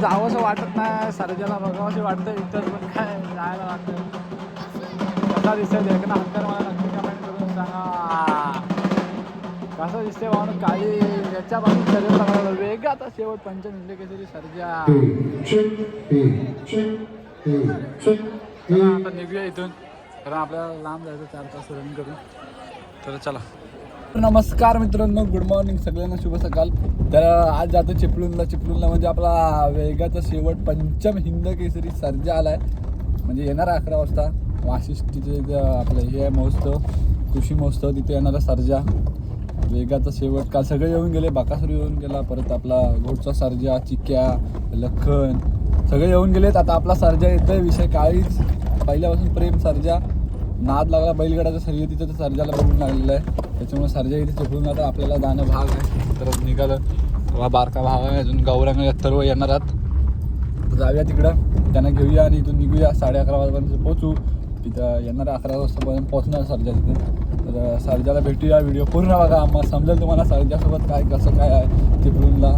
जावंसं वाटत नाही. सर्जाला बघावंसं वाटतं इतर पण काय जायला वाटतं कसा दिसतोय देखना हक्कर मला नक्की कमेंट करून सांगा. कसं दिसते भावनं काळी याच्या बाजून शरीर लागला. वेग आता शेवट पंच इंडिया केसरी सर्जा. आता निघूया इथून. कारण आपल्याला लांब जायचं चार तास रनिंग करून. तर चला. नमस्कार मित्रांनो गुड मॉर्निंग सगळ्यांना शुभ सकाळ तर आज जातो चिपळूणला. चिपळूणला म्हणजे आपला वेगाचा शेवट पंचम हिंद केसरी सर्जा आलाय. म्हणजे येणार अकरा वाजता. वाशिष्ठीचे इथं आपलं हे आहे महोत्सव कृषी महोत्सव तिथे येणारा सर्जा. वेगाचा शेवट. काल सगळे येऊन गेले बाकासूर येऊन गेला परत आपला घोडचा सर्जा चिक्या लखन सगळे येऊन गेलेत. आता आपला सर्जा येतोय विषय काहीच पहिल्यापासून प्रेम सर्जा. नाद लागला बैलगडाच्या शर्यतीचं तर सर्जाला बघून लागलेला आहे. त्याच्यामुळे सर्जा इथे चिपळून आता आपल्याला जाणं भाग आहे. तर निघालं. बारका भाग आहे. अजून गौरांग अत्तर्व येणार आहात. जाऊया तिकडं. त्यांना घेऊया आणि इथून निघूया. साडे अकरा वाजेपर्यंत पोहोचू. तिथं येणार अकरा वाजतापर्यंत पोहोचणार सर्जा तिथे. तर सर्जाला भेटूया. व्हिडिओ पूर्ण बघा. मग समजेल तुम्हाला सर्जासोबत काय कसं काय आहे चिपळूणला.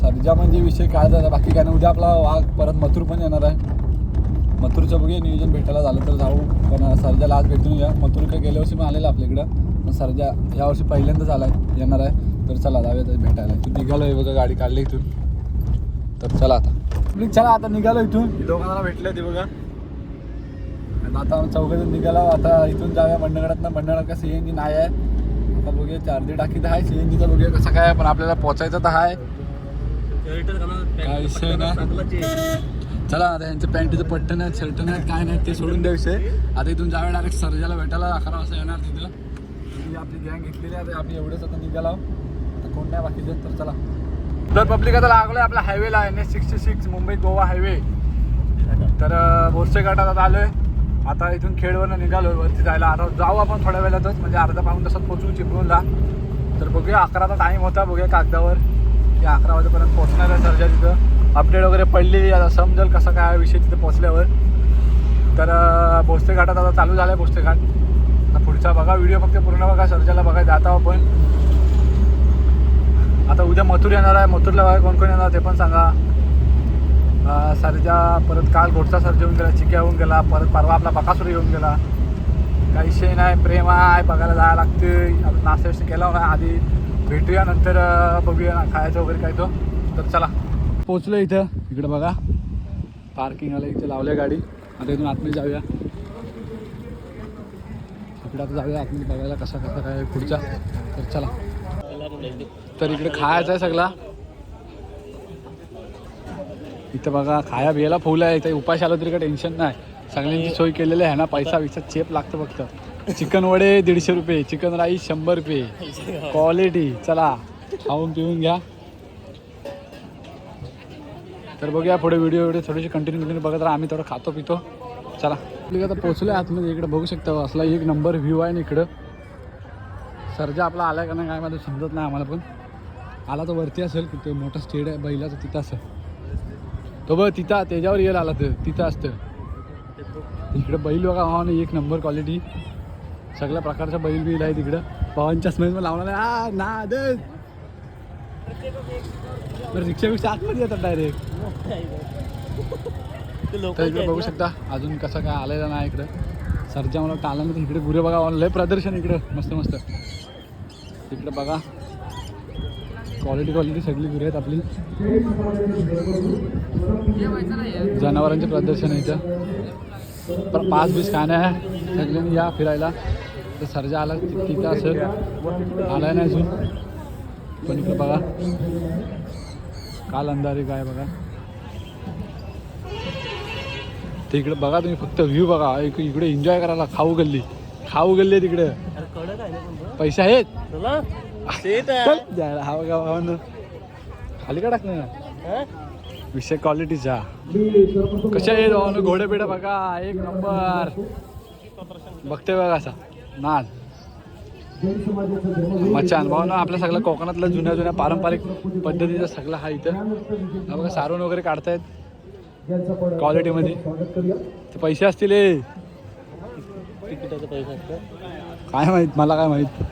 सर्जा म्हणजे विषय काय झाला? बाकी काय नाही. उद्या आपला वाघ परत मथुर पण येणार आहे. मथुरचं बघूया नियोजन भेटायला झालं तर जाऊ. पण सर्जाला आज भेटून या मथुर काय गेल्या वर्षी पण आलेला आपल्याकडं. पण सर्जा यावर्षी पहिल्यांदाच आलाय येणार आहे. तर चला जाऊया तर भेटायला. इथून निघालो आहे बघा गाडी काढली इथून. तर चला आता. आपली चला आता निघालो इथून. दोघांना भेटले ते बघा. आता चौघजण निघालो. आता इथून जाऊया मंडळात मंडळात का सी एन जी नाही आहे. आता बघूया चार्जी टाकी तर आहे. सी एन जीचा बघूया कसं काय आहे, पण आपल्याला पोचायचं तर आहे. चला आता यांचं पॅन्टीचं पट्टन आहेत शर्ट नाहीत काय नाही ते सोडून द्यायचे आता इथून जावे डायरेक्ट सर्जाला भेटायला अकरा वाजता येणार तिथं. आपली गँग घेतलेली आहे आता आम्ही एवढंच आता निघालो. आता कोण नाही बाकीचे तर चला. तर पब्लिक आता लागलोय आपला हायवेला N S sixty six Mumbai Goa highway तर बोरसे घाटात आता आलोय. आता इथून खेडवरनं निघालोय वरती जायला. आता जाऊ आपण थोड्या वेळातच म्हणजे अर्धा पाऊन तासात पोचू चिपळूणला. तर बघूया अकराचा टाईम होता बघूया कागदावर. की अकरा वाजेपर्यंत पोहोचणार आहे सर्जा तिथं. अपडेट वगैरे पडलेली आता समजेल कसं काय विषय तिथे पोहोचल्यावर. तर भोसते घाटात आता चालू झाला आहे भोसते घाट. आता पुढचा बघा व्हिडिओ फक्त पूर्ण बघा सर्जाला बघा जाता आपण. आता उद्या मथुर येणार आहे. मथुरला बघा कोण कोण येणार ते पण सांगा. सर्जा परत काल घोटचा सर्ज येऊन गेला चिक्या येऊन गेला परत परवा आपला बकासूर येऊन गेला. काही विषय नाही प्रेम आहे बघायला जायला लागते आता नाश्ता विष्टा केला होता आधी. भेटूया नंतर बघूया ना खायचं वगैरे काय तो. तर चला. पोचलो इथं. इकडं बघा. पार्किंग आलं इथे लावल्या गाडी. आता इथून आतमध्ये जाऊया. इकडं आता जाऊया. आतमध्ये बघायला कसा कसा काय पुढचा. तर चला. तर इकडे खायचं आहे सगळा. इथं बघा खाया बियाला फुल आहे. इथे उपाश आलो तरी काय टेन्शन नाही. सगळ्यांची सोय केलेली आहे ना. पैसा विकसा चेप लागतं फक्त. चिकन वडे दीडशे रुपये चिकन राईस शंभर रुपये. क्वालिटी चला. खाऊन पिऊन घ्या. तर बघूया पुढे व्हिडिओ व्हिडिओ थोडीशी कंटिन्यू कंटिन्यू बघत राहा. आम्ही थोडं खातो पितो. चला. आपली आता पोचलो आहे आतमध्ये. इकडे बघू शकता हो, असला एक नंबर व्ह्यू आहे ना इकडं. सरजा आपला आला का नाही काय मला समजत नाही आम्हाला पण. आला तर वरती असेल ते मोठं स्टेड आहे बैलाचं तिथं असेल. तो बघ तिथं त्याच्यावर येईल आला तर. तिथं असतं. इकडं बैल बघा हा एक नंबर क्वालिटी सगळ्या प्रकारच्या बैल बिल आहे तिकडं पवनच्या स्मेल पण लावणार आहे. आ, ना दे रिक्षापेक्षा आतमध्ये येतात डायरेक्ट तर इकडे बघू शकता अजून कसं काय आलेलं नाही इकडं. सरच्या मला टाळलं तर इकडे गुरे बघा लय प्रदर्शन इकडं. मस्त मस्त. इकडे बघा. क्वालिटी क्वालिटी सगळी गुरे आहेत आपली. जनावरांचे प्रदर्शन आहे इथं. पण पाच बीस खाणे आहे. सगळ्यांनी या फिरायला. तर सर्जा आला तिथं असेल आलाय नाही अजून. पण इकडे बघा. काल अंधारे काय बघा. ते इकडे बघा तुम्ही फक्त व्ह्यू बघा. इक- इकडे एन्जॉय करायला खाऊ गल्ली. खाऊ गल्ली तिकडे. पैसे आहेत. हा बघा भावानं. खाली का टाकलं? ना विषय क्वालिटीचा कशा आहेत भावानं? घोडे बिडे बघा. एक नंबर. बघते बघा असा. नाद. मच्छान भाऊ ना आपल्या सगळ्या कोकणातल्या जुन्या जुन्या पारंपरिक पद्धतीचा सगळं हा इथं. बघा सारून वगैरे काढतायत. क्वालिटीमध्ये ते पैसे असतील काय माहीत मला काय माहीत.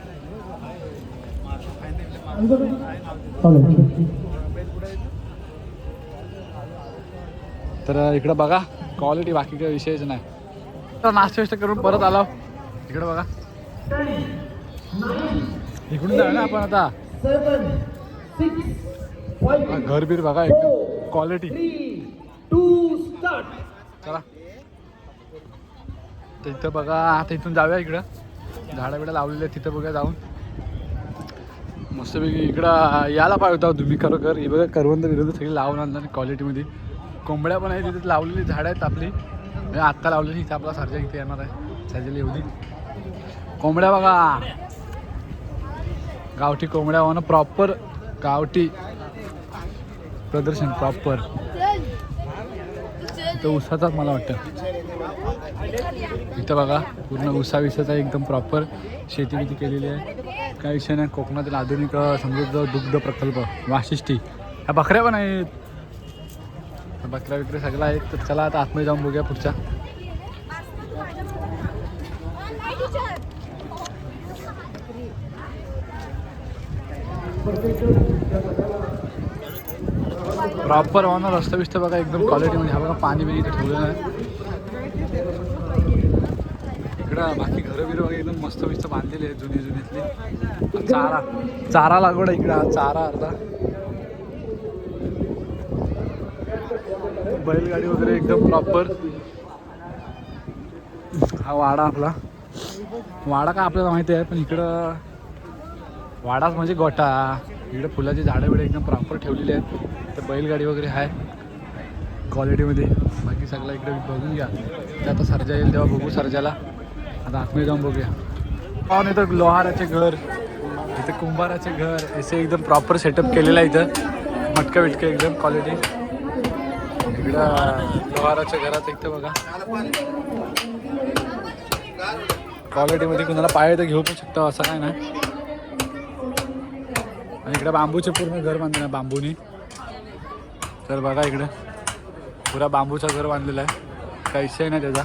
तर इकडं बघा क्वालिटी बाकी काही विषयच नाही. तर नाश्ता विष्ट करून परत आलो. इकडं बघा. इकडून जाऊ ना आपण आता. घर बीर बघा एकदम क्वालिटी चला. तर इथं बघा आता इथून जाऊया इकडं. झाडं बिडं लावलेली तिथं बघा जाऊन. मस्तपैकी इकडं यायला पाहिजे होता तुम्ही खरोखर. हे बघा करवंद बिरवंद सगळी लावून आणलं आणि क्वालिटीमध्ये कोंबड्या पण आहेत तिथे लावलेली झाडं आहेत आपली. आत्ता लावलेली इथे आपला सारख्या इथे येणार आहे. साजेली एवढी कोंबड्या बघा. गावठी कोंबड्या होणं प्रॉपर गावठी प्रदर्शन प्रॉपर तो उसाचाच मला वाटतं. इथं बघा पूर्ण उसा विसाचा एकदम प्रॉपर शेती बिती केलेली आहे. काय विषय नाही कोकणातील आधुनिक समृद्ध दुग्ध प्रकल्प वाशिष्ठी. ह्या बकऱ्या पण आहेत. बकऱ्या विकऱ्या सगळ्या आहेत. तर चला आता आतमध्ये जाऊन बघूया पुढच्या. प्रॉपर ऑनर रस्ता बिस्त बघा एकदम क्वालिटीमध्ये हा बघा पाणी बिनी इथे ठेवलेलं आहे. इकडं बाकी घरं बिरं वगैरे एकदम मस्त बिस्त बांधलेली आहे जुनी जुनीतली. चारा चारा लागवड आहे इकडं. चारा अर्धा. बैलगाडी वगैरे एकदम प्रॉपर हा वाडा आपला. वाडा का आपल्याला माहिती आहे पण इकडं वाडाच म्हणजे गोटा इकडे फुलाची झाडं बिडं एकदम प्रॉपर ठेवलेली आहेत. तर बैलगाडी वगैरे आहे. क्वालिटीमध्ये. बाकी सगळं इकडे बघून घ्या. ते आता सर्जा येईल तेव्हा बघू सर्जाला. आता आतमध्ये जाऊन बघूया. पाहून इथं लोहाराचे घर. इथं कुंभाराचे घर. असे एकदम प्रॉपर सेटअप केलेलं आहे इथं. मटकं विटकं एकदम क्वालिटी इकडं लोहाराच्या घरात इथं बघा. क्वालिटीमध्ये कुणाला पाहिजे तर घेऊ पण शकतो असं काय नाही. आणि इकडे बांबूचे पूर्ण घर बांधलं आहे बांबूनी. तर बघा इकडे. पुरा बांबूचं घर बांधलेलं आहे. काही विषय नाही त्याचा.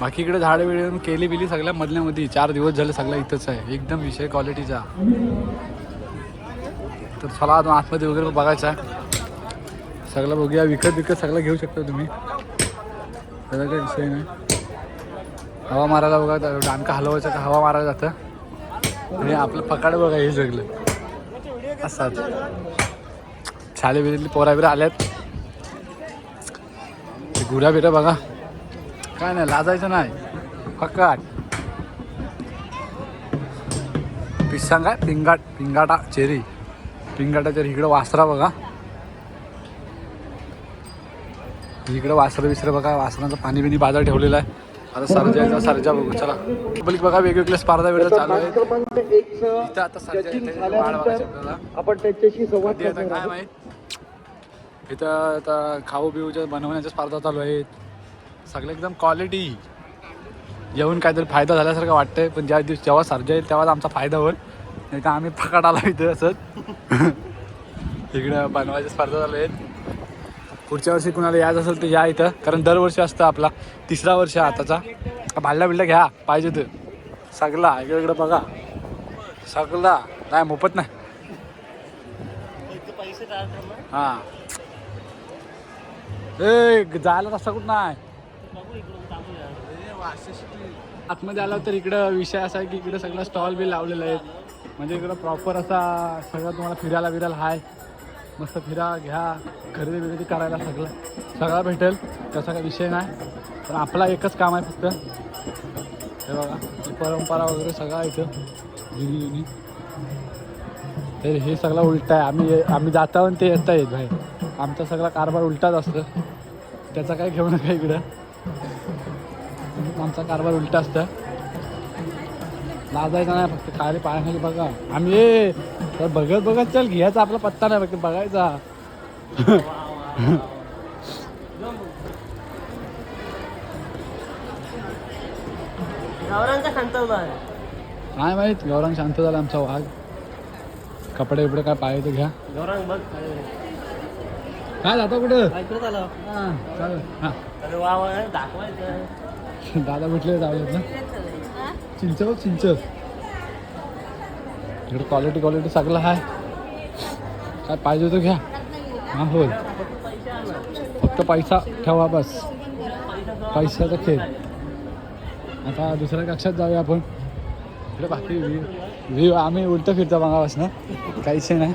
बाकी इकडे झाडं बिडे केली बिली सगळ्या मधल्यामध्ये चार दिवस झाले सगळं इथंच आहे. एकदम विषय क्वालिटीचा तर चला आता आतमध्ये वगैरे बघायचं. आहे सगळं बघूया. विकत विकत सगळं घेऊ शकता तुम्ही. त्याचा काही विषय नाही. हवा मारायला बघा. डानका हलवायचं का हवा मारायला जातं. आणि आपलं पकाड बघा हे सगळं. असतात छाले बिरेली पोरा बिरा आल्यात गुरा बिरा बघा. काय नाही लाजायचं नाही. फकाट पिसांग काय पिंगाट पिंगाटा चेरी. पिंगाटा चेरी. इकडं वासरा बघा. इकडं वासरं बिसरं बघा. वासरांचं पाणी बिनी बाजार ठेवलेलं आहे. आता सरजा सरजा बघू चला. पब्लिक बघा वेगवेगळ्या स्पर्धा बिर्धा चालू सह इथं आता सरजा इथे आपल्याला आपण त्यांच्याशी संवाद काय. माहीत? इथं आता खाऊ बिऊच्या बनवण्याच्या स्पर्धा चालू आहेत. सगळं एकदम क्वालिटी येऊन काहीतरी फायदा झाल्यासारखं वाटतंय पण ज्या दिवशी जेव्हा सर्जा येईल तेव्हाच आमचा फायदा होईल. नाही तर आम्ही फकाट आला इथं असंच. इकडं बनवायच्या स्पर्धा चालू आहेत. पुढच्या वर्षी कुणाला यायचं असेल तर या इथं. कारण दरवर्षी असतं आपला. तिसरा वर्ष आहे आताचा. भाल्ला बिल्ला घ्या. पाहिजे तर सगळा. इकडे इकडं बघा. सगळा. नाही मोफत नाही. हा. ए जायला रस्ता कुठं नाही? आतमध्ये आला तर इकडं विषय असा आहे की इकडं सगळं स्टॉल बी लावलेलं आहे म्हणजे इकडं प्रॉपर असा सगळं तुम्हाला फिरायला बिरायला हाय. मस्त फिरा घ्या. खरेदी बिरेदी करायला सगळं सगळं भेटेल तसा काही विषय नाही. पण आपला एकच काम आहे फक्त. हे बघा ही परंपरा वगैरे सगळं इथं. जुनी जुनी. तर हे सगळं उलट आहे. आम्ही आम्ही जाता आणि ते येता येत भाई आमचा सगळा कारभार उलटाच असतं. त्याचा काय घेऊ नका इकडं. आमचा कारभार उलटा असतं. लाजायचा नाही फक्त. खाली पाण्याखाली बघा. आम्ही ये तर बघत बघत चल घ्यायचा आपला पत्ता नाही फक्त बघायचा. गावरांचा काय माहीत गौरांग शांत झाला आमचा वाघ. कपडे बिपडे काय पाहिजे घ्या. गावरांग बघ काय जाता कुठं? ऐकत आलं. हां चालेल. हां. अरे वा वा दाखवायचं. दादा भेटले जाऊयात ना? चिंच बघ चिंच इकडे क्वालिटी क्वालिटी सगळं आहे. काय पाहिजे होतं घ्या. हां होय. फक्त पैसा ठेवा बस. पैशाचा खेळ. आता दुसऱ्या कक्षात जाऊया आपण. इकडे बाकी व्ह्यू व्ह्यू आम्ही उलटं फिरतो ना काहीच नाही.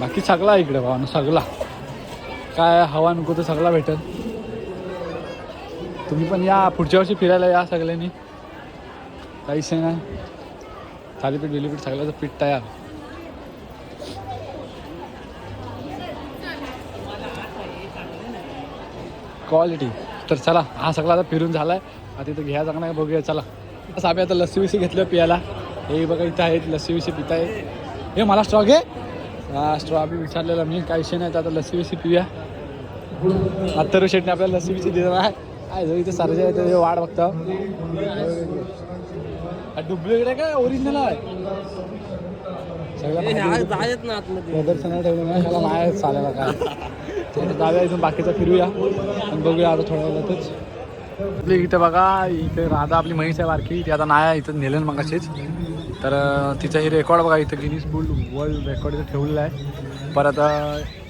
बाकी सगळा इकडे भावानं सगळा. काय हवा नको तर सगळा भेटेल. तुम्ही पण या पुढच्या वर्षी फिरायला या सगळ्यांनी. काहीच नाही. थालीपीठ बिलीपीठ सगळ्याचं पीठ तयार. क्वालिटी तर चला हा सगळा आता फिरून झालाय. आता इथं घ्या चांगला बघूया चला. असं आम्ही आता लस्सी विसी घेतलं पियाला. हे बघा इथं आहेत लस्सी विसी पिताय. हे मला स्ट्रॉ घे. हा स्ट्रॉ आम्ही विचारलेला मी काही विषय नाही तर आता लस्सी विसी पिऊया. अत्तर शेटने आपल्याला लस्सी विसी दिलं आहे. काय जो इथे सरजा ते वाट बघता. डुप्लिकेट आहे का ओरिजिनल आहे? सगळं प्रदर्शनाला ठेवलं नाही त्याला नाही चालायला काय ते जाऊया इथून बाकीचं फिरूया आणि बघूया आता थोड्या वेळातच. आपली इथे बघा इथे राधा आपली म्हैस आहे बारकी. ती आता नाही आहे इथं नेलं मगाशीच. तर तिचं हे रेकॉर्ड बघा इथं गिनीज बुल वर्ल्ड रेकॉर्ड इथं ठेवलेलं आहे. परत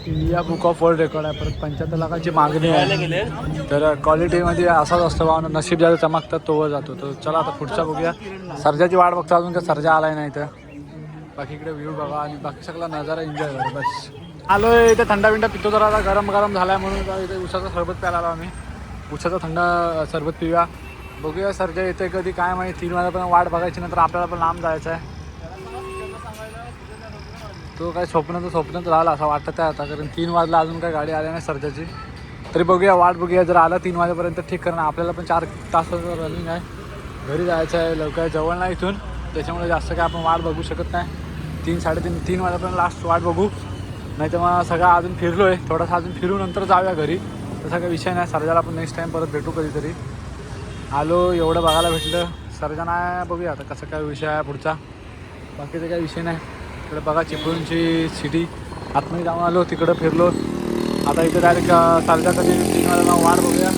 India book of world record आहे. परत पंच्याहत्तर लाखाची मागणी आहे. तर क्वालिटीमध्ये असाच असतं बा नशीब ज्यादा चमकतात तोवर जातो. तर चला आता पुढचा बघूया. सर्जाची वाट बघतो अजून काय सर्जा आलाय नाही तर बाकी इकडे व्ह्यू बघा आणि बाकी सगळा नजारा एन्जॉय करा बस. आलोय इथे थंडा बिंडा पितो जरा आता गरम गरम झालाय म्हणून इथे उसाचा सरबत प्यायला आलो आम्ही. उसाचा थंड सरबत पिऊया. बघूया सर्जा येते कधी काय माहिती तीन वाजेपर्यंत वाट बघायची नंतर आपल्याला पण लांब जायचं आहे तो काय स्वप्नाचं स्वप्नच राहिला असं वाटत आहे आता कारण तीन वाजला अजून काय गाडी आली नाही सरजाची. तरी बघूया वाट बघूया जर आला तीन वाजेपर्यंत ठीक करणं आपल्याला पण चार तासाचं रनिंग आहे. घरी जायचं आहे लवकर जवळ नाही इथून. त्याच्यामुळे जास्त काय आपण वाट बघू शकत नाही. तीन साडेतीन तीन वाजेपर्यंत लास्ट वाट बघू. नाही तर मग सगळं अजून फिरलो आहे थोडासा अजून फिरू नंतर जाऊया घरी. तसा काही विषय नाही. सरजाला आपण नेक्स्ट टाईम परत भेटू कधीतरी. आलो एवढं बघायला भेटलं. सर्जा नाही बघूया आता कसं काय विषय आहे पुढचा. बाकीचा काही विषय नाही. तिकडे बघा चिपळूणची सिटी आतमध्ये जाऊन आलो तिकडं फिरलो. आता इथे डायरेक्ट सर्जा कधी तीन वाजता वाट बघूया.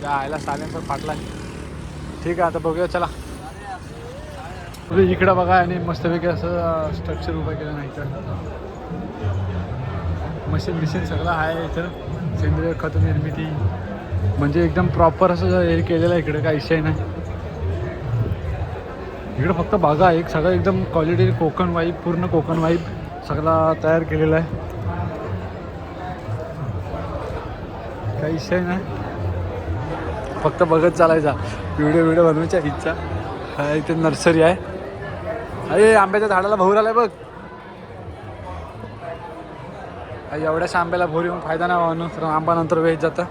त्या आयला सायलेन्सर फाटला ठीक आहे आता बघूया चला. इकडं बघा आणि मस्तपैकी असं स्ट्रक्चर उभं केलं नाही तर. मशीन बिशीन सगळं आहे इथं. सेंद्रिय खत निर्मिती. म्हणजे एकदम प्रॉपर असं हे केलेलं आहे इकडे काही विषय नाही. इकडे फक्त बागा एक सगळं एकदम क्वालिटी कोकण वाईब पूर्ण कोकण वाईब सगळा तयार केलेला आहे. काही विषय नाही. फक्त बघत चालायचा व्हिडिओ व्हिडिओ बनवायच्या इच्छा. हा, इथे नर्सरी आहे. अरे आंब्याच्या झाडाला भाऊ आलाय बघ. एवढ्याच एवढ्याशा आंब्याला भोर येऊन फायदा नाही व्हावा तर आंबा नंतर वेच जातं.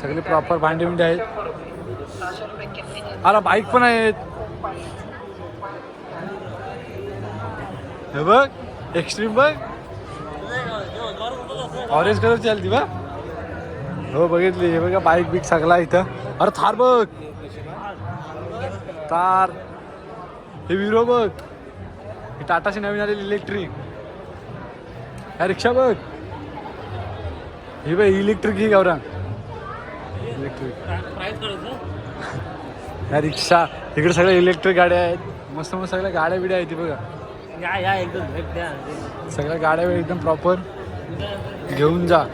सगळे प्रॉपर भांडी बिंडी आहेत. अरे बाईक पण आहेत. हे बघ एक्स्ट्रीम बघ. ऑरेंज कलरची आली ती बा. हो बघितली. हे बघा बाईक बिक सगळा इथं. अरे थार बघ. तार हे विरो बघ. ही टाटाची नवीन आलेली इलेक्ट्रिक रिक्षा बघ. ही बघ इलेक्ट्रिक ही गौरंग इलेक्ट्रिक रिक्षा. इकडे सगळ्या इलेक्ट्रिक गाड्या आहेत. मस्त मस्त सगळ्या गाड्या बिड्या आहेत बघा. या या एकदम भेट द्या. सगळ्या गाड्या एकदम प्रॉपर घेऊन जा.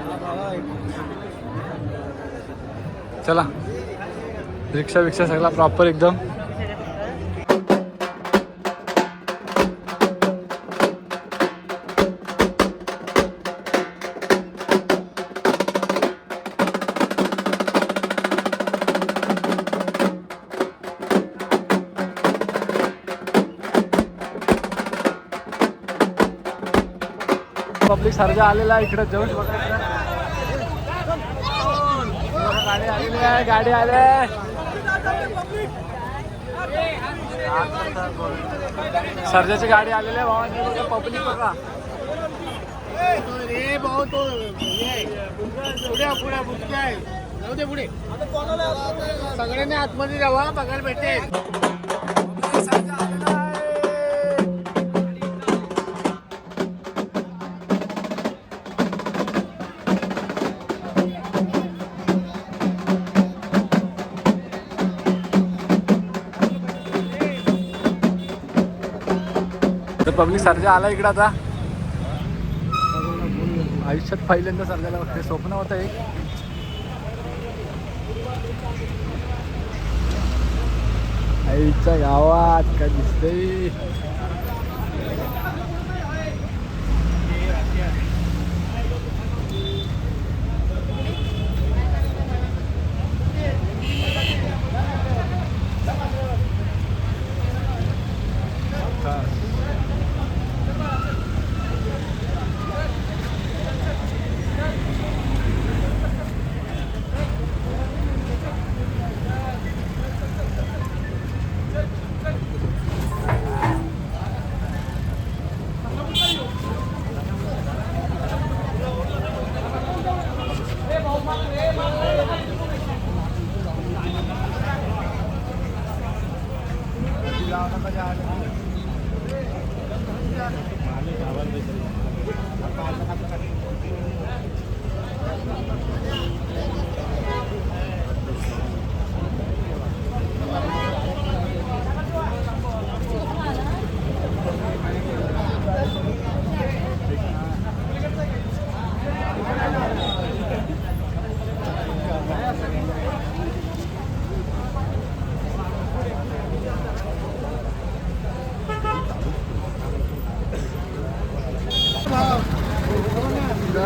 चला. रिक्षा बिक्षा सगळा प्रॉपर एकदम. सरजा आलेला आहे इकडे जाऊन गाडी आलेली आहे गाडी आले सर्जाची गाडी आलेली आहे भावांनी पब्लिक बघा. सगळ्यांनी आतमध्ये जावा बघायला भेटेल. पब्लिक सर्जा आला इकडं आता. आयुष्यात पहिल्यांदा सर्जाला वाटते स्वप्न होतं एक. आईचा गावात काय दिसतंय?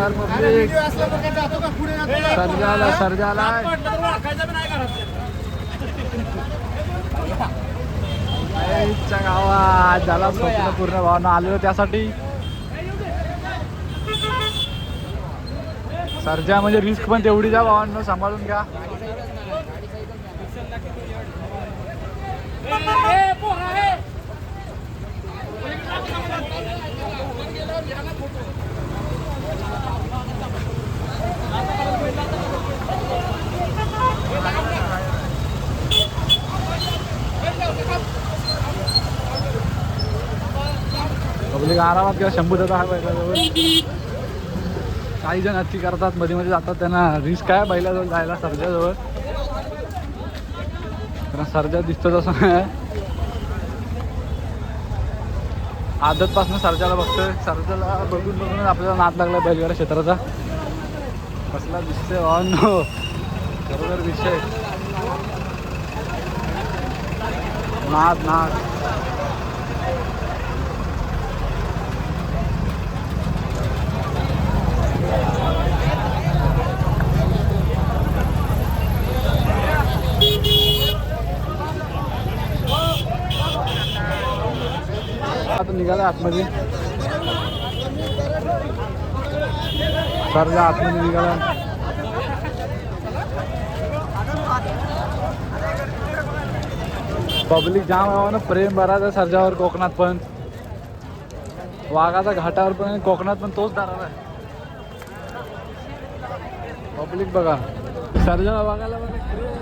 तर public सर्जाला सर्जाला. आईच्या गावात झाला स्वप्न पूर्ण भावना. आलेलो त्यासाठी. सर्जा म्हणजे रिस्क पण तेवढी जा भावांनो सांभाळून घ्या. पब्लिक आरामात किंवा शंभू दादा हा बैलाजवळ काही जण हत्ती करतात मध्ये मध्ये जातात त्यांना रिस्क आहे बैलाजवळ जायला सर्जाजवळ. कारण सर्जा दिसतो तसं नाही. आदतपासून सर्जाला बघतोय. सर्जाला बघून बघूनच आपल्याला नाद लागला बैलगाडा क्षेत्राचा. कसला दिसतोय ऑन बरोबर विषय. नाद नाद. आता निघाला आतमध्ये. सर्जा आतमध्ये निघाला. पब्लिक जाम आहे ना प्रेम बराच सर्जावर कोकणात पण. वाघाचा घाटावर पण कोकणात पण तोच दारार आहे. पब्लिक बघा. सर्जाला बघायला बघा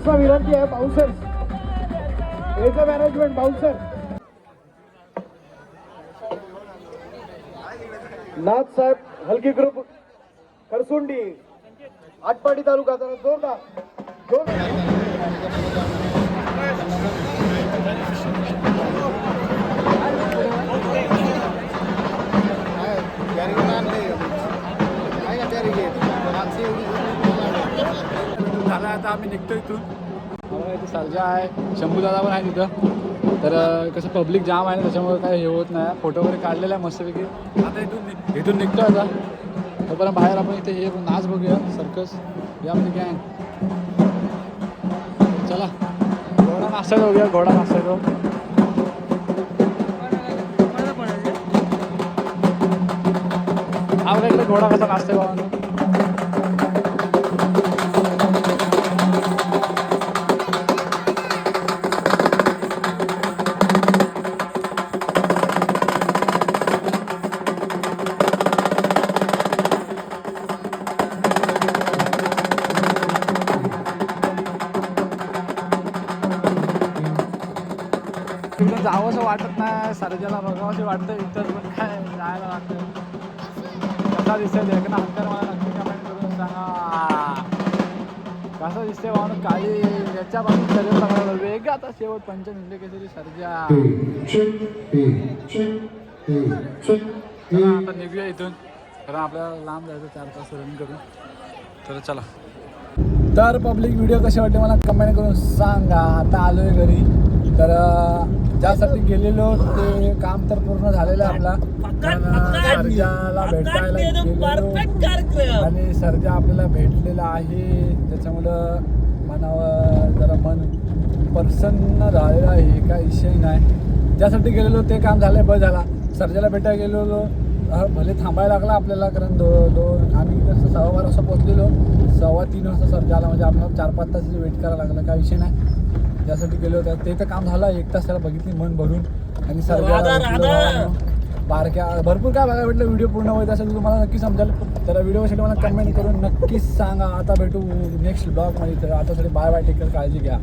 बाउन्सर्सला विनंती आहे बाउन्सर्स एज अ मॅनेजमेंट बाउन्सर नाथ साहेब हलकी ग्रुप करसुंडी आटपाडी तालुका जरा जोरदार जोरदार. झाला आता आम्ही निघतो इथून. इथे सर्जा आहे. शंभूदादा पण आहे तिथं तर कसं पब्लिक जाम आहे ना त्याच्यामुळे काय हे होत नाही. फोटो वगैरे काढलेला आहे मस्तपैकी. आता इथून इथून निघतो आता. तोपर्यंत बाहेर आपण इथे हे नाच बघूया. सर्कस यामध्ये गँग चला. घोडा नाचायला बघूया घोडा नाचायला. आपल्या इकडे घोडा कसा नाचतोय बाबांनो जावंसं वाटत नाही. सरजाला बघावंसं वाटतं इतर पण काय जायला वाटतं कसा दिसेल देख ना अंतर मला नक्की कमेंट करून सांगा. कसं दिसते म्हणून काळी याच्या बाजून शरीर बघायला वेग आता शेवट पंचमिंदे केसरी सर्जा. आता निघूया इथून. कारण आपल्याला लांब जायचं चार तास रनिंग करून. तर चला. तर पब्लिक व्हिडिओ कसे वाटते मला कमेंट करून सांगा. आता आलोय घरी. तर ज्यासाठी गेलेलो ते काम तर पूर्ण झालेलं आहे आपला. सर्जाला भेटायला आणि सर्जा आपल्याला भेटलेला आहे. त्याच्यामुळं मनावर जरा मन प्रसन्न झालेलं आहे. काही विषय नाही. त्यासाठी गेलेलो ते काम झालं बस झाला. सर्जाला भेटायला गेलेलो. भले थांबायला लागला आपल्याला कारण दो दोन आम्ही कसं सव्वा बारा वाजता पोहोचलेलो. सव्वा तीन वाजता सर्जा आला म्हणजे आपल्याला चार पाच तास वेट करायला लागला. काही विषय नाही. त्यासाठी गेलो होतो. ते तर काम झालं. एक तास त्याला बघितली मन भरून. आणि भेटलो. बारक्या भरपूर काय बघायला भेटलं. व्हिडिओ पूर्ण होत असेल तुम्हाला नक्की समजेल. तर व्हिडिओसाठी मला कमेंट करून नक्कीच सांगा. आता भेटू नेक्स्ट ब्लॉगमध्ये तर आता बाय बाय टेकर काळजी घ्या.